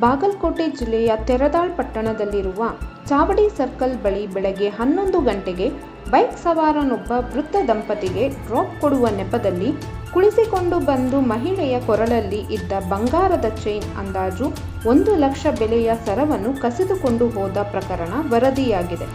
ಬಾಗಲಕೋಟೆ ಜಿಲ್ಲೆಯ ತೆರದಾಳ್ ಪಟ್ಟಣದಲ್ಲಿರುವ ಚಾವಡಿ ಸರ್ಕಲ್ ಬಳಿ ಬೆಳಗ್ಗೆ ಹನ್ನೊಂದು ಗಂಟೆಗೆ ಬೈಕ್ ಸವಾರನೊಬ್ಬ ವೃದ್ಧ ದಂಪತಿಗೆ ಡ್ರಾಪ್ ಕೊಡುವ ನೆಪದಲ್ಲಿ ಕುಳಿಸಿಕೊಂಡು ಬಂದು ಮಹಿಳೆಯ ಕೊರಳಲ್ಲಿ ಇದ್ದ ಬಂಗಾರದ ಚೈನ್ ಅಂದಾಜು ಒಂದು ಲಕ್ಷ ಬೆಲೆಯ ಸರವನ್ನು ಕಸಿದುಕೊಂಡು ಹೋದ ಪ್ರಕರಣ ವರದಿಯಾಗಿದೆ.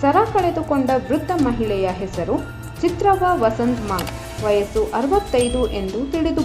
ಸರ ಕಳೆದುಕೊಂಡ ವೃದ್ಧ ಮಹಿಳೆಯ ಹೆಸರು ಚಿತ್ರವ್ವ ವಸಂತ್ ಮಾಂಗ್ ವಯಸ್ಸು ಅರವತ್ತೈದು ಎಂದು ತಿಳಿದು